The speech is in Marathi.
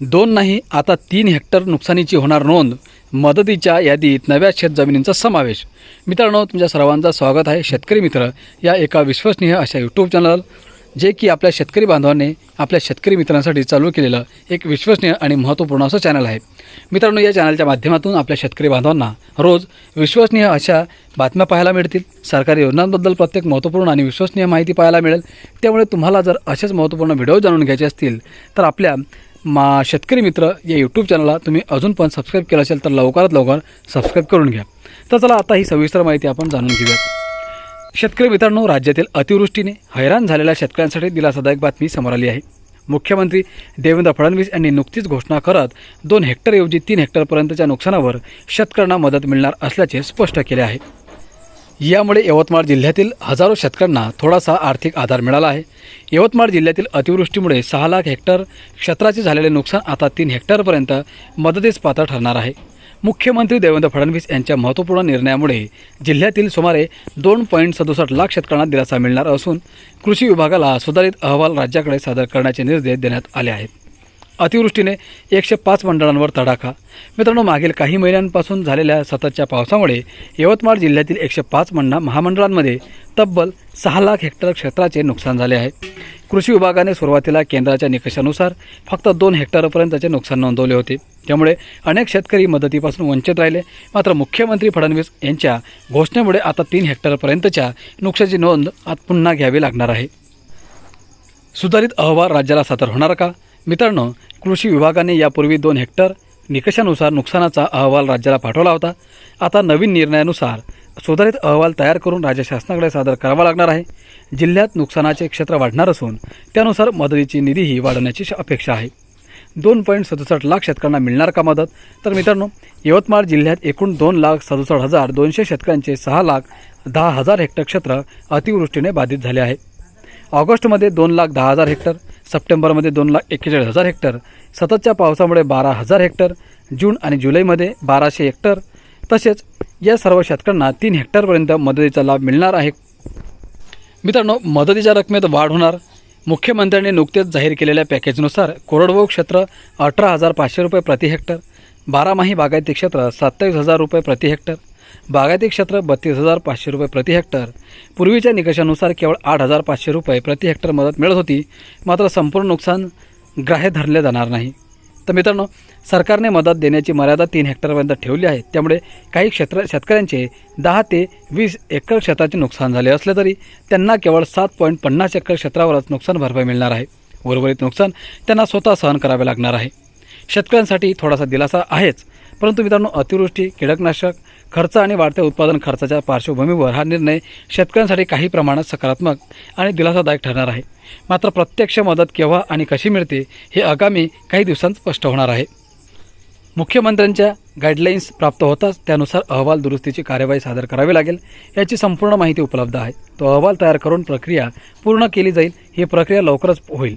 दोन नाही आता तीन हेक्टर नुकसानीची होणार नोंद. मदतीच्या यादीत नव्या शेतजमिनींचा समावेश. मित्रांनो तुमच्या सर्वांचं स्वागत आहे शेतकरी मित्र या एका विश्वसनीय अशा यूट्यूब चॅनल जे की आपल्या शेतकरी बांधवांनी आपल्या शेतकरी मित्रांसाठी चालू केलेलं एक विश्वसनीय आणि महत्त्वपूर्ण असं चॅनल आहे. मित्रांनो या चॅनलच्या माध्यमातून आपल्या शेतकरी बांधवांना रोज विश्वसनीय अशा बातम्या पाहायला मिळतील. सरकारी योजनांबद्दल प्रत्येक महत्त्वपूर्ण आणि विश्वसनीय माहिती पाहायला मिळेल. त्यामुळे तुम्हाला जर असेच महत्त्वपूर्ण व्हिडिओ जाणून घ्यायचे असतील तर आपल्या मा शेतकरी मित्र या यूट्यूब चॅनलला तुम्ही अजून पण सबस्क्राईब केलं असेल तर लवकरात लवकर सबस्क्राईब करून घ्या. तर चला आता ही सविस्तर माहिती आपण जाणून घेऊयात. शेतकरी मित्रांनो राज्यातील अतिवृष्टीने हैराण झालेल्या शेतकऱ्यांसाठी दिलासादायक बातमी समोर आली आहे. मुख्यमंत्री देवेंद्र फडणवीस यांनी नुकतीच घोषणा करत दोन हेक्टरऐवजी तीन हेक्टरपर्यंतच्या नुकसानावर शेतकऱ्यांना मदत मिळणार असल्याचे स्पष्ट केले आहे. यामुळे यवतमाळ जिल्ह्यातील हजारो शेतकऱ्यांना थोडासा आर्थिक आधार मिळाला आहे. यवतमाळ जिल्ह्यातील अतिवृष्टीमुळे सहा लाख हेक्टर क्षेत्राचे झालेले नुकसान आता तीन हेक्टरपर्यंत मदतीस पात्र ठरणार आहे. मुख्यमंत्री देवेंद्र फडणवीस यांच्या महत्त्वपूर्ण निर्णयामुळे जिल्ह्यातील सुमारे दोन पॉईंट सदुसष्ट लाख शेतकऱ्यांना दिलासा मिळणार असून कृषी विभागाला सुधारित अहवाल राज्याकडे सादर करण्याचे निर्देश देण्यात आले आहेत. अतिवृष्टीने एकशे पाच मंडळांवर तडाखा. मित्रांनो मागील काही महिन्यांपासून झालेल्या सततच्या पावसामुळे यवतमाळ जिल्ह्यातील एकशे पाच मंडा महामंडळांमध्ये तब्बल सहा लाख हेक्टर क्षेत्राचे नुकसान झाले आहे. कृषी विभागाने सुरुवातीला केंद्राच्या निकषानुसार फक्त दोन हेक्टरपर्यंतचे नुकसान नोंदवले होते. त्यामुळे अनेक शेतकरी मदतीपासून वंचित राहिले. मात्र मुख्यमंत्री फडणवीस यांच्या घोषणेमुळे आता तीन हेक्टरपर्यंतच्या नुकसाची नोंद आज पुन्हा घ्यावी लागणार आहे. सुधारित अहवाल राज्याला सादर होणार का? मित्रांनो कृषी विभागाने यापूर्वी दोन हेक्टर निकषानुसार नुकसानाचा अहवाल राज्याला पाठवला होता. आता नवीन निर्णयानुसार सुधारित अहवाल तयार करून राज्य शासनाकडे सादर करावा लागणार आहे. जिल्ह्यात नुकसानाचे क्षेत्र वाढणार असून त्यानुसार मदतीची निधीही वाढवण्याची श- अपेक्षा आहे. दोन पॉईंट सदुसष्ट लाख शेतकऱ्यांना मिळणार का मदत? तर मित्रांनो यवतमाळ जिल्ह्यात एकूण दोन लाख सदुसष्ट हजार दोनशे शेतकऱ्यांचे सहा लाख दहा हजार हेक्टर क्षेत्र अतिवृष्टीने बाधित झाले आहे. ऑगस्टमध्ये दोन लाख दहा हजार हेक्टर सप्टेंबरमध्ये दोन लाख एक्केचाळीस हजार हेक्टर सततच्या पावसामुळे बारा हजार हेक्टर जून आणि जुलैमध्ये बाराशे हेक्टर तसेच या सर्व शेतकऱ्यांना तीन हेक्टरपर्यंत मदतीचा लाभ मिळणार आहे. मित्रांनो मदतीच्या रकमेत वाढ होणार. मुख्यमंत्र्यांनी नुकतेच जाहीर केलेल्या पॅकेजनुसार कोरडवाहू क्षेत्र अठरा हजार पाचशे रुपये प्रति हेक्टर बारामाही बागायती क्षेत्र सत्तावीस हजार रुपये प्रति हेक्टर बागायती क्षेत्र बत्तीस हजार पाचशे रुपये प्रति हेक्टर. पूर्वीच्या निकषानुसार केवळ आठ हजार पाचशे रुपये प्रति हेक्टर मदत मिळत होती. मात्र संपूर्ण नुकसान ग्राह्य धरले जाणार नाही. तर मित्रांनो सरकारने मदत देण्याची मर्यादा तीन हेक्टरपर्यंत ठेवली आहे. त्यामुळे काही क्षेत्र शेतकऱ्यांचे दहा ते वीस एकर क्षेत्राचे नुकसान झाले असले तरी त्यांना केवळ सात पॉईंट पन्नास एकर क्षेत्रावरच नुकसान भरपाई मिळणार आहे. उर्वरित नुकसान त्यांना स्वतः सहन करावे लागणार आहे. शेतकऱ्यांसाठी थोडासा दिलासा आहेच. परंतु मित्रांनो अतिवृष्टी कीटकनाशक खर्च आणि वाढत्या उत्पादन खर्चाच्या पार्श्वभूमीवर हा निर्णय शेतकऱ्यांसाठी काही प्रमाणात सकारात्मक आणि दिलासादायक ठरणार आहे. मात्र प्रत्यक्ष मदत केव्हा आणि कशी मिळते हे आगामी काही दिवसांत स्पष्ट होणार आहे. मुख्यमंत्र्यांच्या गाईडलाईन्स प्राप्त होताच त्यानुसार अहवाल दुरुस्तीची कार्यवाही सादर करावी लागेल याची संपूर्ण माहिती उपलब्ध आहे. तो अहवाल तयार करून प्रक्रिया पूर्ण केली जाईल ही प्रक्रिया लवकरच होईल.